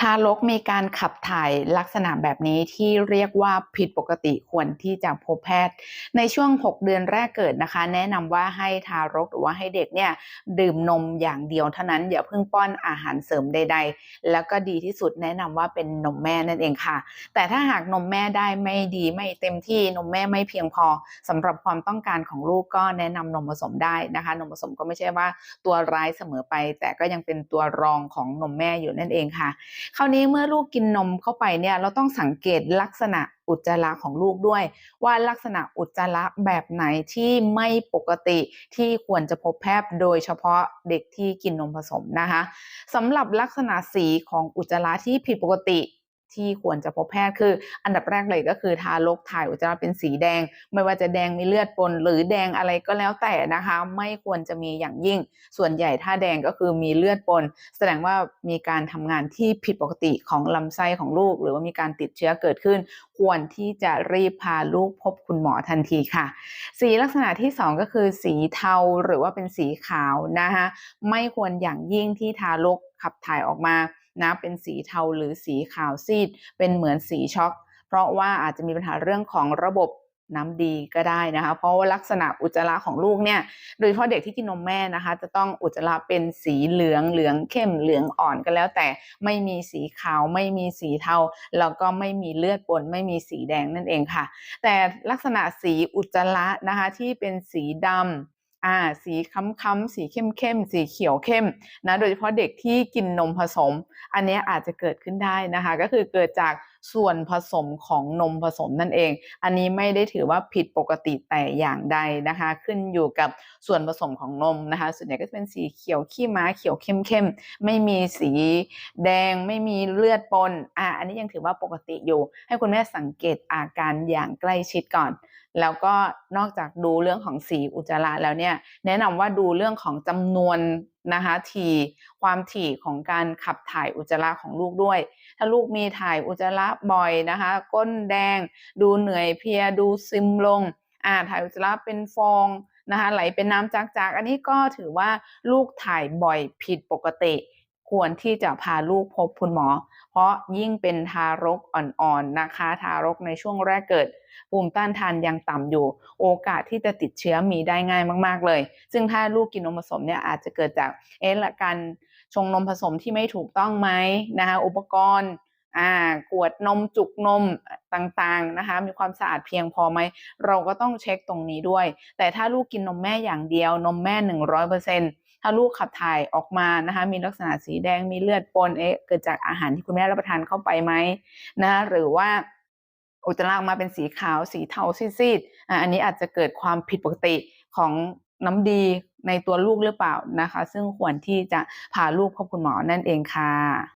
ทารกมีการขับถ่ายลักษณะแบบนี้ที่เรียกว่าผิดปกติควรที่จะพบแพทย์ ในช่วง 6 เดือนแรกเกิดนะคะ แนะนำว่าให้ทารกหรือว่าให้เด็กเนี่ยดื่มนมอย่างเดียวเท่านั้นอย่าเพิ่งป้อนอาหารเสริมใด ๆ แล้วก็ดีที่สุดแนะนำว่าเป็นนมแม่นั่นเองค่ะ แต่ถ้าหากนมแม่ได้ไม่ดีไม่เต็มที่นมแม่ไม่เพียงพอสำหรับความต้องการของลูกก็แนะนำนมผสมได้นะคะ นมผสมก็ไม่ใช่ว่าตัวร้ายเสมอไป แต่ก็ยังเป็นตัวรองของนมแม่อยู่นั่นเองค่ะคราวนี้เมื่อลูกกินนมเข้าไปเนี่ยเราต้องสังเกตลักษณะอุจจาระของลูกด้วย ว่าลักษณะอุจจาระแบบไหนที่ไม่ปกติที่ควรจะพบแพทย์โดยเฉพาะเด็กที่กินนมผสมนะคะสำหรับลักษณะสีของอุจจาระที่ผิดปกติ ที่ควรจะพบแพทย์คือ อันดับแรกเลยก็คือทารกถ่ายอุจจาระเป็นสีแดง ไม่ว่าจะแดงมีเลือดปนหรือแดงอะไรก็แล้วแต่นะคะ ไม่ควรจะมีอย่างยิ่ง ส่วนใหญ่ถ้าแดงก็คือมีเลือดปน แสดงว่ามีการทำงานที่ผิดปกติของลำไส้ของลูก หรือว่ามีการติดเชื้อเกิดขึ้น ควรที่จะรีบพาลูกพบคุณหมอทันทีค่ะ สีลักษณะที่ 2 ก็คือสีเทาหรือว่าเป็นสีขาวนะคะไม่ควรอย่างยิ่งที่ทารกขับถ่ายออกมา นะเป็นสีเทาหรือสีขาวซีด เป็นเหมือนสีช็อก เพราะว่าอาจจะมีปัญหาเรื่องของระบบน้ำดีก็ได้นะคะ เพราะว่าลักษณะอุจจาระของลูกเนี่ย โดยเฉพาะเด็กที่กินนมแม่นะคะ จะต้องอุจจาระเป็นสีเหลืองเหลืองเข้มเหลืองอ่อนก็แล้ว แต่ไม่มีสีขาวไม่มีสีเทาแล้วก็ไม่มีเลือดปนไม่มีสีแดงนั่นเองค่ะ แต่ลักษณะสีอุจจาระนะคะที่เป็นสีดำ อ่าสีค้ำๆสีเข้มๆสีเขียวเข้มนะโดยเฉพาะเด็กที่กินนมผสม อันนี้อาจจะเกิดขึ้นได้นะคะ ก็คือเกิดจาก ส่วนผสมของนมผสมนั่นเอง อันนี้ไม่ได้ถือว่าผิดปกติแต่อย่างใดนะคะ ขึ้นอยู่กับส่วนผสมของนมนะคะ ส่วนใหญ่ก็จะเป็นสีเขียวขี้ม้าเขียวเข้มๆไม่มีสีแดงไม่มีเลือดปนอ่าอันนี้ยังถือว่าปกติอยู่ ให้คุณแม่สังเกตอาการอย่างใกล้ชิดก่อน แล้วก็นอกจากดูเรื่องของสีอุจจาระแล้วเนี่ยแนะนำว่าดูเรื่องของจำนวน นะคะทีความถี่ของการขับถ่ายอุจจาระของลูกด้วย ถ้าลูกมีถ่ายอุจจาระบ่อยนะคะ ก้นแดง ดูเหนื่อยเพลียดูซึมลงอ่าถ่ายอุจจาระเป็นฟองนะคะไหลเป็นน้ำจากๆ อันนี้ก็ถือว่าลูกถ่ายบ่อยผิดปกติ ควรที่จะพาลูกพบคุณหมอ เพราะยิ่งเป็นทารกอ่อนๆนะคะ ทารกในช่วงแรกเกิด ภูมิต้านทานยังต่ำอยู่ โอกาสที่จะติดเชื้อมีได้ง่ายมาก ๆ เลย ซึ่งถ้าลูกกินนมผสมเนี่ยอาจจะเกิดจากเอ๊ะละการชงนมผสมที่ไม่ถูกต้องไหมนะคะอุปกรณ์ อ่ากวดนมจุกนมต่างๆนะคะมีความสะอาดเพียงพอไหมเราก็ต้องเช็คตรงนี้ด้วย แต่ถ้าลูกกินนมแม่อย่างเดียวนมแม่หนึ่งร้อยเปอร์เซ็นต์ถ้าลูกขับถ่ายออกมานะคะมีลักษณะสีแดงมีเลือดปนเอ๊ะเกิดจากอาหารที่คุณแม่รับประทานเข้าไปไหมนะหรือว่าอุจจาระมาเป็นสีขาวสีเทาซีดๆอันนี้อาจจะเกิดความผิดปกติของน้ำดีในตัวลูกหรือเปล่านะคะ ซึ่งควรที่จะพาลูกพบคุณหมอนั่นเองค่ะ